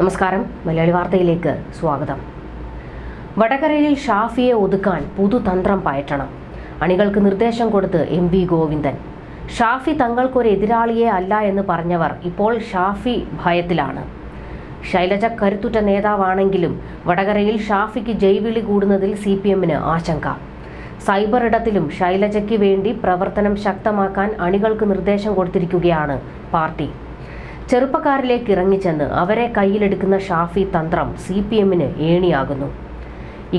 നമസ്കാരം. മലയാളി വാർത്തയിലേക്ക് സ്വാഗതം. വടകരയിൽ ഷാഫിയെ ഒതുക്കാൻ പുതുതന്ത്രം പയറ്റണം. അണികൾക്ക് നിർദ്ദേശം കൊടുത്ത് എം വി ഗോവിന്ദൻ. ഷാഫി തങ്ങൾക്കൊരു എതിരാളിയെ അല്ല എന്ന് പറഞ്ഞവർ ഇപ്പോൾ ഷാഫി ഭയത്തിലാണ്. ശൈലജ കരുത്തുറ്റ നേതാവാണെങ്കിലും വടകരയിൽ ഷാഫിക്ക് ജൈവിളി കൂടുന്നതിൽ സി പി എമ്മിന് ആശങ്ക. സൈബർ ഇടത്തിലും ശൈലജയ്ക്ക് വേണ്ടി പ്രവർത്തനം ശക്തമാക്കാൻ അണികൾക്ക് നിർദ്ദേശം കൊടുത്തിരിക്കുകയാണ് പാർട്ടി. ചെറുപ്പക്കാരിലേക്ക് ഇറങ്ങിച്ചെന്ന് അവരെ കയ്യിലെടുക്കുന്ന ഷാഫി തന്ത്രം സി പി എമ്മിന് ഏണിയാകുന്നു.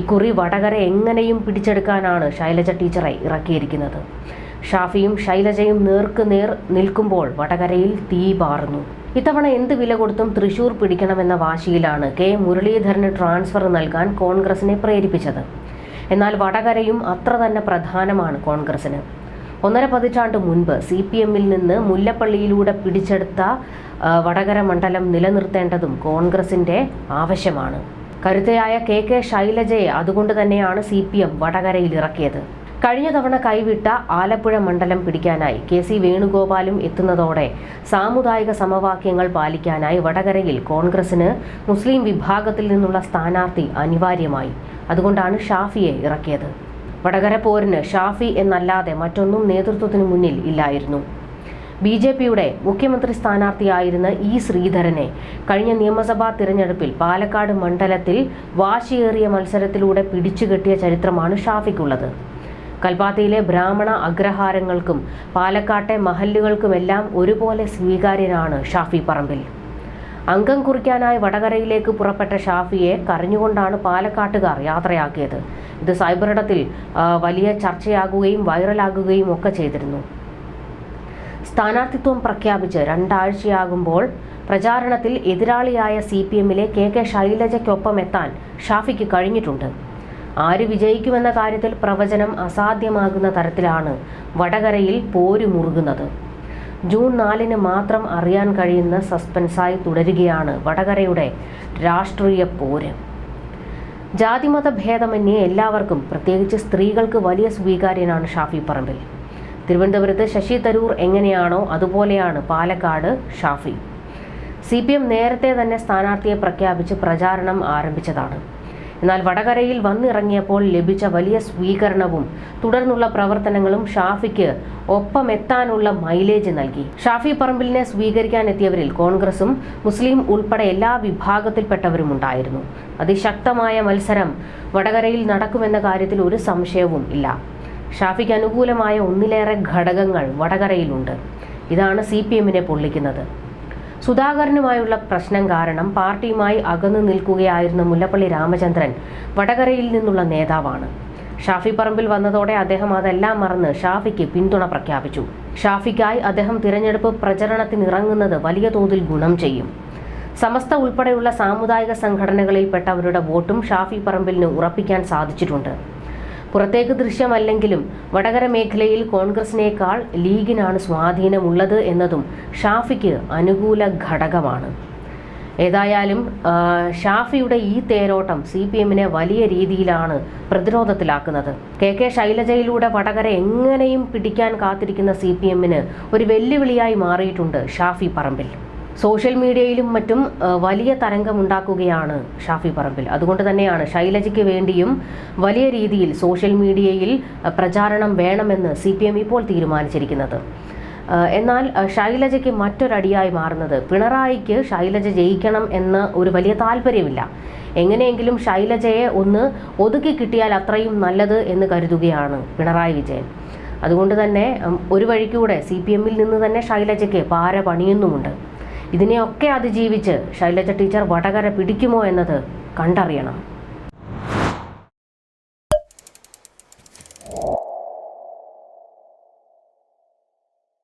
ഇക്കുറി വടകര എങ്ങനെയും പിടിച്ചെടുക്കാനാണ് ശൈലജ ടീച്ചറെ ഇറക്കിയിരിക്കുന്നത്. ഷാഫിയും ശൈലജയും നേർക്ക് നേർ നിൽക്കുമ്പോൾ വടകരയിൽ തീ പാറുന്നു ഇത്തവണ എന്ത് വില കൊടുത്തും തൃശൂർ പിടിക്കണമെന്ന വാശിയിലാണ് കെ. മുരളീധരന് ട്രാൻസ്ഫർ നൽകാൻ കോൺഗ്രസിനെ പ്രേരിപ്പിച്ചത്. എന്നാൽ വടകരയും അത്ര തന്നെ പ്രധാനമാണ് കോൺഗ്രസിന്. ഒന്നര പതിറ്റാണ്ട് മുൻപ് സി പി എമ്മിൽ നിന്ന് മുല്ലപ്പള്ളിയിലൂടെ പിടിച്ചെടുത്ത വടകര മണ്ഡലം നിലനിർത്തേണ്ടതും കോൺഗ്രസിന്റെ ആവശ്യമാണ്. കരുത്തയായ കെ കെ ശൈലജയെ അതുകൊണ്ട് തന്നെയാണ് സി പി എം വടകരയിൽ ഇറക്കിയത്. കഴിഞ്ഞ തവണ കൈവിട്ട ആലപ്പുഴ മണ്ഡലം പിടിക്കാനായി കെ സി വേണുഗോപാലും എത്തുന്നതോടെ സാമുദായിക സമവാക്യങ്ങൾ പാലിക്കാനായി വടകരയിൽ കോൺഗ്രസിന് മുസ്ലിം വിഭാഗത്തിൽ നിന്നുള്ള സ്ഥാനാർത്ഥി അനിവാര്യമായി. അതുകൊണ്ടാണ് ഷാഫിയെ ഇറക്കിയത്. വടകര പോരിന് ഷാഫി എന്നല്ലാതെ മറ്റൊന്നും നേതൃത്വത്തിന് മുന്നിൽ ഇല്ലായിരുന്നു. ബി ജെ പിയുടെ മുഖ്യമന്ത്രി സ്ഥാനാർത്ഥിയായിരുന്ന ഇ ശ്രീധരനെ കഴിഞ്ഞ നിയമസഭാ തിരഞ്ഞെടുപ്പിൽ പാലക്കാട് മണ്ഡലത്തിൽ വാശിയേറിയ മത്സരത്തിലൂടെ പിടിച്ചുകെട്ടിയ ചരിത്രമാണ് ഷാഫിക്കുള്ളത്. കൽപ്പാത്തിയിലെ ബ്രാഹ്മണ അഗ്രഹാരങ്ങൾക്കും പാലക്കാട്ടെ മഹല്ലുകൾക്കുമെല്ലാം ഒരുപോലെ സ്വീകാര്യനാണ് ഷാഫി പറമ്പിൽ. അംഗം കുറിക്കാനായി വടകരയിലേക്ക് പുറപ്പെട്ട ഷാഫിയെ കരഞ്ഞുകൊണ്ടാണ് പാലക്കാട്ടുകാർ യാത്രയാക്കിയത്. ഇത് സൈബറിടത്തിൽ വലിയ ചർച്ചയാകുകയും വൈറലാകുകയും ഒക്കെ ചെയ്തിരുന്നു. സ്ഥാനാർത്ഥിത്വം പ്രഖ്യാപിച്ച് രണ്ടാഴ്ചയാകുമ്പോൾ പ്രചാരണത്തിൽ എതിരാളിയായ സി പി എമ്മിലെ കെ കെ ശൈലജയ്ക്കൊപ്പം എത്താൻ ഷാഫിക്ക് കഴിഞ്ഞിട്ടുണ്ട്. ആര് വിജയിക്കുമെന്ന കാര്യത്തിൽ പ്രവചനം അസാധ്യമാകുന്ന തരത്തിലാണ് വടകരയിൽ പോര് മുറുകുന്നത് ജൂൺ നാലിന് മാത്രം അറിയാൻ കഴിയുന്ന സസ്പെൻസായി തുടരുകയാണ് വടകരയുടെ രാഷ്ട്രീയ പോര്. ജാതിമത ഭേദമന്യേ എല്ലാവർക്കും പ്രത്യേകിച്ച് സ്ത്രീകൾക്ക് വലിയ സ്വീകാര്യനാണ് ഷാഫി പറമ്പിൽ. തിരുവനന്തപുരത്ത് ശശി തരൂർ എങ്ങനെയാണോ അതുപോലെയാണ് പാലക്കാട് ഷാഫി. സി നേരത്തെ തന്നെ സ്ഥാനാർത്ഥിയെ പ്രഖ്യാപിച്ച് പ്രചാരണം ആരംഭിച്ചതാണ്. എന്നാൽ വടകരയിൽ വന്നിറങ്ങിയപ്പോൾ ലഭിച്ച വലിയ സ്വീകരണവും തുടർന്നുള്ള പ്രവർത്തനങ്ങളും ഷാഫിക്ക് ഒപ്പമെത്താനുള്ള മൈലേജ് നൽകി. ഷാഫി പറമ്പിലിനെ സ്വീകരിക്കാൻ എത്തിയവരിൽ കോൺഗ്രസും മുസ്ലിം ഉൾപ്പെടെ എല്ലാ വിഭാഗത്തിൽപ്പെട്ടവരും ഉണ്ടായിരുന്നു. അതിശക്തമായ മത്സരം വടകരയിൽ നടക്കുമെന്ന കാര്യത്തിൽ ഒരു സംശയവും ഇല്ല. ഷാഫിക്ക് അനുകൂലമായ ഒന്നിലേറെ ഘടകങ്ങൾ വടകരയിലുണ്ട്. ഇതാണ് സി പി എമ്മിനെ പൊള്ളിക്കുന്നത്. സുധാകരനുമായുള്ള പ്രശ്നം കാരണം പാർട്ടിയുമായി അകന്നു നിൽക്കുകയായിരുന്ന മുല്ലപ്പള്ളി രാമചന്ദ്രൻ വടകരയിൽ നിന്നുള്ള നേതാവാണ്. ഷാഫി പറമ്പിൽ വന്നതോടെ അദ്ദേഹം അതെല്ലാം മറന്ന് ഷാഫിക്ക് പിന്തുണ പ്രഖ്യാപിച്ചു. ഷാഫിക്കായി അദ്ദേഹം തിരഞ്ഞെടുപ്പ് പ്രചരണത്തിനിറങ്ങുന്നത് വലിയ തോതിൽ ഗുണം ചെയ്യും. സമസ്ത ഉൾപ്പെടെയുള്ള സാമുദായിക സംഘടനകളിൽപ്പെട്ടവരുടെ വോട്ടും ഷാഫി പറമ്പിലിന് ഉറപ്പിക്കാൻ സാധിച്ചിട്ടുണ്ട്. പുറത്തേക്ക് ദൃശ്യമല്ലെങ്കിലും വടകര മേഖലയിൽ കോൺഗ്രസിനേക്കാൾ ലീഗിനാണ് സ്വാധീനമുള്ളത് എന്നതും ഷാഫിക്ക് അനുകൂല ഘടകമാണ്. ഏതായാലും ഷാഫിയുടെ ഈ തേരോട്ടം സി പി എമ്മിനെ വലിയ രീതിയിലാണ് പ്രതിരോധത്തിലാക്കുന്നത്. കെ കെ ശൈലജയിലൂടെ വടകര എങ്ങനെയും പിടിക്കാൻ കാത്തിരിക്കുന്ന സി പി എമ്മിന് ഒരു വെല്ലുവിളിയായി മാറിയിട്ടുണ്ട് ഷാഫി പറമ്പിൽ. സോഷ്യൽ മീഡിയയിലും മറ്റും വലിയ തരംഗമുണ്ടാക്കുകയാണ് ഷാഫി പറമ്പിൽ. അതുകൊണ്ട് തന്നെയാണ് ശൈലജയ്ക്ക് വേണ്ടിയും വലിയ രീതിയിൽ സോഷ്യൽ മീഡിയയിൽ പ്രചാരണം വേണമെന്ന് സി ഇപ്പോൾ തീരുമാനിച്ചിരിക്കുന്നത്. എന്നാൽ ശൈലജയ്ക്ക് മറ്റൊരടിയായി മാറുന്നത് പിണറായിക്ക് ശൈലജ ജയിക്കണം എന്ന ഒരു വലിയ താല്പര്യമില്ല. എങ്ങനെയെങ്കിലും ശൈലജയെ ഒന്ന് ഒതുക്കി കിട്ടിയാൽ അത്രയും നല്ലത് എന്ന് കരുതുകയാണ് പിണറായി വിജയൻ. അതുകൊണ്ട് തന്നെ ഒരു വഴിക്കൂടെ സി പി എമ്മിൽ നിന്ന് തന്നെ ശൈലജയ്ക്ക് പാര പണിയുന്നുമുണ്ട്. ഇതിനെയൊക്കെ അതിജീവിച്ച് ശൈലജ ടീച്ചർ വടകര പിടിക്കുമോ എന്നത് കണ്ടറിയണം.